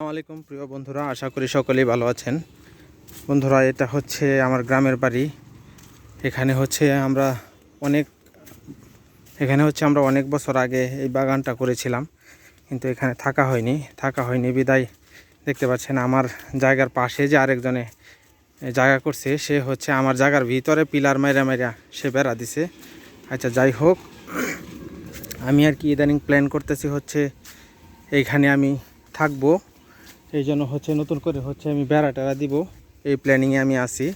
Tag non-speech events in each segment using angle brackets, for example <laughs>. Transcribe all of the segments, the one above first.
আসসালামু আলাইকুম, প্রিয় বন্ধুরা, আশা করি সকলেই ভালো আছেন। বন্ধুরা, এটা হচ্ছে আমার গ্রামের বাড়ি। এখানে হচ্ছে আমরা অনেক, এখানে হচ্ছে আমরা অনেক বছর আগে এই বাগানটা করেছিলাম, কিন্তু এখানে থাকা হয়নি। থাকা হয়নি, বিদায় দেখতে পাচ্ছেন আমার জায়গার পাশে যে আরেকজনে জায়গা করছে, সে হচ্ছে আমার জায়গার ভিতরে পিলার মাইরা মাইরা সে বেড়া দিছে। আচ্ছা যাই হোক, আমি আর কি ইদানিং প্ল্যান করতেছি হচ্ছে এইখানে আমি থাকব। এই জন্য হচ্ছে নতুন করে হচ্ছে আমি বেড়া টেড়া দিব। এই প্ল্যানিংয়ে আমি আসি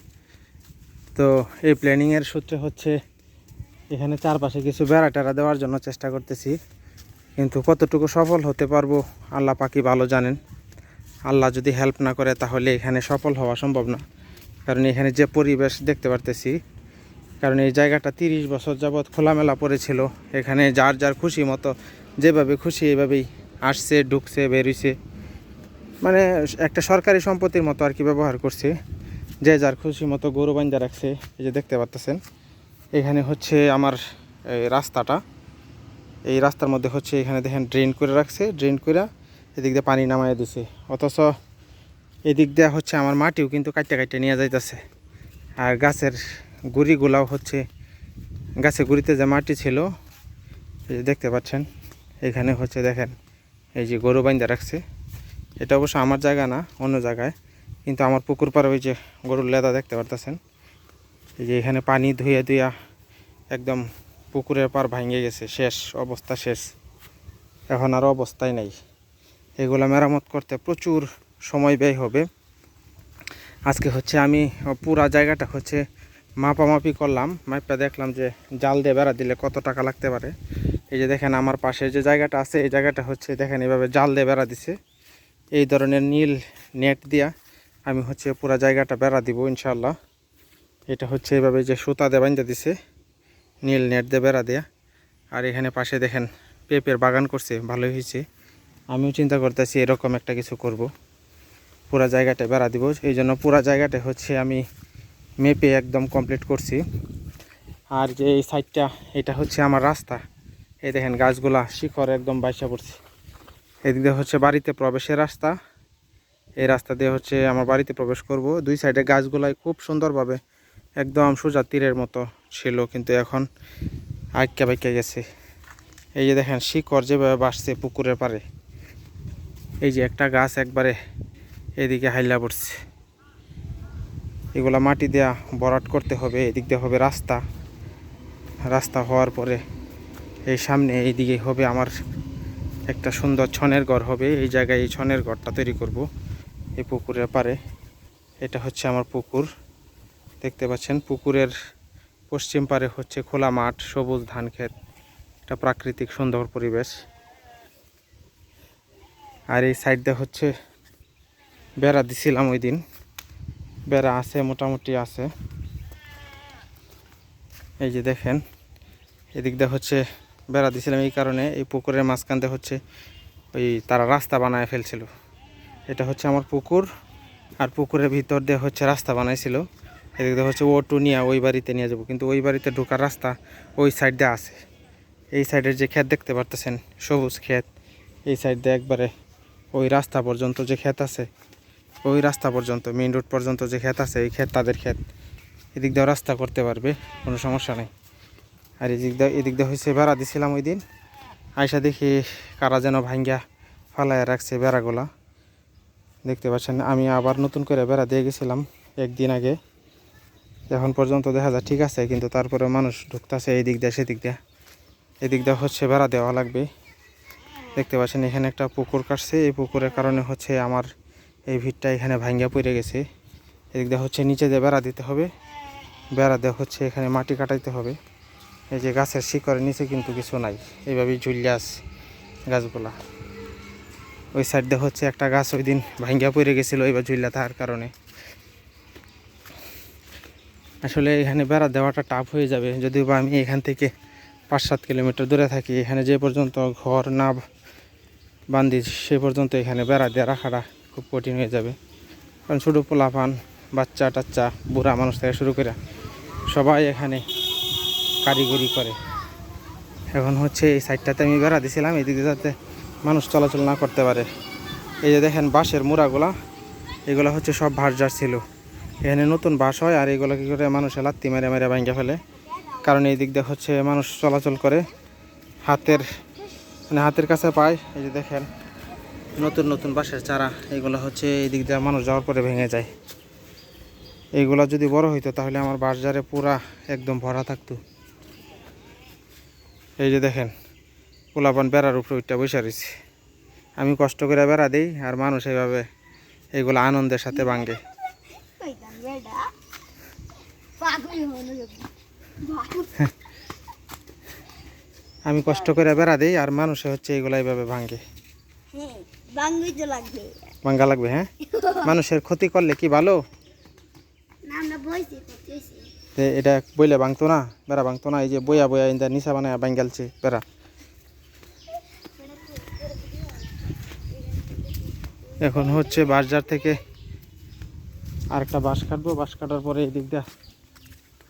তো এই প্ল্যানিংয়ের সূত্রে হচ্ছে এখানে চারপাশে কিছু বেড়া টেড়া দেওয়ার জন্য চেষ্টা করতেছি। কিন্তু কতটুকু সফল হতে পারব, আল্লাহ পাকি ভালো জানেন। আল্লাহ যদি হেল্প না করে তাহলে এখানে সফল হওয়া সম্ভব না। কারণ এখানে যে পরিবেশ দেখতে পারতেছি, কারণ এই জায়গাটা তিরিশ বছর যাবৎ খোলামেলা পড়েছিল। এখানে যার যার খুশি মতো যেভাবে খুশি এভাবেই আসছে, ঢুকছে বেরিয়েছে মানে একটা সরকারি সম্পত্তির মতো আর কি ব্যবহার করছে। যে যার খুশি মতো গরু বান্ধা রাখছে, এই যে দেখতে পাচ্তেছেন এখানে হচ্ছে আমার, এই রাস্তাটা। এই রাস্তার মধ্যে হচ্ছে এখানে দেখেন ড্রেন করে রাখছে, ড্রেন করে এদিক দিয়ে পানি নামায় দিছে। অথচ এদিক দিয়ে হচ্ছে আমার মাটিও কিন্তু কাটতে কাটতে নিয়ে যাইতেছে। আর গাছের গুড়িগুলাও হচ্ছে গাছে গুড়িতে যে মাটি ছিল দেখতে পাচ্ছেন, এখানে হচ্ছে দেখেন, এই যে গরু বাইন্দা রাখছে। এটা অবশ্য আমার জায়গা না, অন্য জায়গায়। কিন্তু আমার পুকুর পাড়ে ওই যে গরুর লেদা দেখতে পারতেছেন। এই যে এখানে পানি ধুয়ে ধুইয়া একদম পুকুরের পার ভাঙে গেছে, শেষ, অবস্থা শেষ। এখন আর অবস্থায় নেই। এগুলো মেরামত করতে প্রচুর সময় ব্যয় হবে। আজকে হচ্ছে আমি পুরা জায়গাটা হচ্ছে মাপামাপি করলাম মাপটা দেখলাম যে জাল দিয়ে বেড়া দিলে কত টাকা লাগতে পারে। এই যে দেখেন আমার পাশে যে জায়গাটা আছে, এই জায়গাটা হচ্ছে দেখেন এভাবে জাল দিয়ে বেড়া দিছে। এই ধরনের নীল নেট দিয়া আমি হচ্ছে পুরা জায়গাটা বেড়া দিব ইনশাল্লাহ এটা হচ্ছে এভাবে যে সুতা দিয়ে বান্ধা দিছে, নীল নেট দিয়ে বেড়া দেয়া। আর এখানে পাশে দেখেন, পেঁপের বাগান করছে, ভালোই হয়েছে। আমিও চিন্তা করতেছি এরকম একটা কিছু করব। পুরা জায়গাটা বেড়া দিব, এই জন্য পুরা জায়গাটা হচ্ছে আমি মেপে একদম কমপ্লিট করছি। আর যে এই সাইডটা এটা হচ্ছে আমার রাস্তা। এই দেখেন, গাছগুলা শিখর একদম বাইসা পড়ছে। এদিক দিয়ে হচ্ছে বাড়িতে প্রবেশের রাস্তা। এই রাস্তা দিয়ে হচ্ছে আমার বাড়িতে প্রবেশ করব। দুই সাইডে গাছগুলাই খুব সুন্দরভাবে একদম সোজা তীরের মতো ছিল, কিন্তু এখন আটকা বাইকা গেছে। এই যে দেখেন, শিকড় যেভাবে বাসছে পুকুরের পারে এই যে একটা গাছ একবারে এদিকে হাইলা পড়ছে। এগুলা মাটি দেয়া বরাট করতে হবে, এদিক দিয়ে হবে রাস্তা। রাস্তা হওয়ার পরে এই সামনে এইদিকে হবে আমার একটা সুন্দর ছনের ঘর হবে। এই জায়গায় এই ছনের ঘরটা তৈরি করব। এই পুকুরের পারে এটা হচ্ছে আমার পুকুর। দেখতে পাচ্ছেন, পুকুরের পশ্চিম পারে হচ্ছে খোলা মাঠ, সবুজ ধান ক্ষেত। একটা প্রাকৃতিক সুন্দর পরিবেশ। আর এই সাইড দিয়ে হচ্ছে বেড়া দিছিলাম ওই দিন বেড়া আছে, মোটামুটি আছে। এই যে দেখেন, এদিক দিয়ে হচ্ছে বেড়া দিয়েছিলাম এই কারণে এই পুকুরের মাঝখানতে হচ্ছে ওই তারা রাস্তা বানায় ফেলছিল। এটা হচ্ছে আমার পুকুর আর পুকুরের ভিতর দিয়ে হচ্ছে রাস্তা বানাইছিল। এদিক দিয়ে হচ্ছে ওটু নিয়ে ওই বাড়িতে নিয়ে যাব। কিন্তু ওই বাড়িতে ঢোকার রাস্তা ওই সাইড দিয়ে আছে। এই সাইডের যে ক্ষেত দেখতে পারতেছেন, সবুজ ক্ষেত। এই সাইড দিয়ে একবারে ওই রাস্তা পর্যন্ত যে ক্ষেত আছে, ওই রাস্তা পর্যন্ত মেইন রোড পর্যন্ত যে ক্ষেত আছে, এই ক্ষেত তাদের ক্ষেত। এদিক দিয়েও রাস্তা করতে পারবে, কোনো সমস্যা নেই। আর এদিক দিয়ে এদিক দিয়ে হয়েছে বেড়া দিছিলাম ওই দিন আয়সা দেখি কারা যেন ভাঙ্গা ফালাইয়া রাখছে বেড়াগুলা। দেখতে পাচ্ছেন, আমি আবার নতুন করে বেড়া দিয়ে গেছিলাম একদিন আগে। এখন পর্যন্ত দেখা যায় ঠিক আছে, কিন্তু তারপরে মানুষ ঢুকতেছে এই দিক দিয়ে সেদিক দিয়ে। এদিক দিয়ে হচ্ছে বেড়া দেওয়া লাগবে। দেখতে পাচ্ছেন, এখানে একটা পুকুর কাটছে। এই পুকুরের কারণে হচ্ছে আমার এই ভিড়টা এখানে ভাঙ্গা পড়ে গেছে। এদিক দিয়ে হচ্ছে নিচে দিয়ে বেড়া দিতে হবে। বেড়া দেওয়া হচ্ছে এখানে মাটি কাটাইতে হবে। এই যে গাছের শিকড়ের নিচে কিন্তু কিছু নাই। এইভাবেই ঝুলিয়ে আছে গাছগুলা। ওই সাইডে হচ্ছে একটা গাছ ওই দিন ভাঙ্গা পড়ে গেছিল, এইবার ঝুলিয়া থাকার কারণে। আসলে এখানে বেড়া দেওয়াটা টাফ হয়ে যাবে। যদিও বা আমি এখান থেকে পাঁচ সাত কিলোমিটার দূরে থাকি, এখানে যে পর্যন্ত ঘর না বান্ধি সে পর্যন্ত এখানে বেড়া দিয়ে রাখাটা খুব কঠিন হয়ে যাবে। কারণ ছোটো পোলাপান বাচ্চা টাচ্চা বুড়া মানুষ থেকে শুরু করে সবাই এখানে কারিগরি করে। এখন হচ্ছে এই সাইডটাতে আমি বেড়া দিছিলাম, এদিকে যাতে মানুষ চলাচল না করতে পারে। এই যে দেখেন বাঁশের মুড়াগুলা, এগুলো হচ্ছে সব ভাঁড়জার ছিল। এখানে নতুন বাঁশ হয় আর এগুলো কী করে মানুষে লাত্তি মেরে মেরে ভাঙ্গে ফেলে। কারণ এই দিক দিয়ে হচ্ছে মানুষ চলাচল করে। হাতের মানে হাতের কাছে পায়, এই যে দেখেন। নতুন নতুন বাঁশের চারা, এগুলো হচ্ছে এই দিক দিয়ে মানুষ যাওয়ার পরে ভেঙে যায়। এইগুলো যদি বড় হইতো তাহলে আমার বাঁশজারে পুরা একদম ভরা থাকতো। এই যে দেখেন পোলাপান বেড়ার উপরে ওইটা বসে রয়েছে। আমি কষ্ট করে বেড়া দিই আর মানুষ এইভাবে এইগুলো আনন্দের সাথে ভাঙ্গে <laughs> আমি কষ্ট করে বেড়া দিই আর মানুষে হচ্ছে এইগুলো এইভাবে ভাঙ্গে হ্যাঁ ভাঙ্গা লাগবে। হ্যাঁ? মানুষের ক্ষতি করলে কি ভালো? না আমরা এটা বইলে ভাঙতো না, বেড়া ভাঙতো না, এই যে বইয়া বইয়া ইন্দা নিচা বানায় ভাঙ্গালছে বেড়া। এখন হচ্ছে বাঁশঝাড় থেকে আরেকটা বাঁশ কাটবো, বাঁশ কাটার পরে এই দিকটা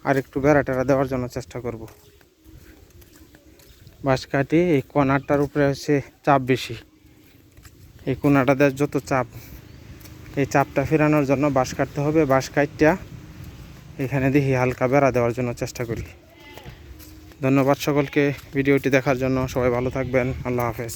আর একটু বেড়া টেরা দেওয়ার জন্য চেষ্টা করব। বাঁশ কাটি, এই কোনারটার উপরে হচ্ছে চাপ বেশি। এই কোনাটাতে যত চাপ, এই চাপটা ফেরানোর জন্য বাঁশ কাটতে হবে। বাঁশ কাটটা এখানে দেখি হালকা বেড়া দেওয়ার জন্য চেষ্টা করি। ধন্যবাদ সকলকে। ভিডিওটি দেখার জন্য সবাই ভালো থাকবেন। আল্লাহ হাফেজ।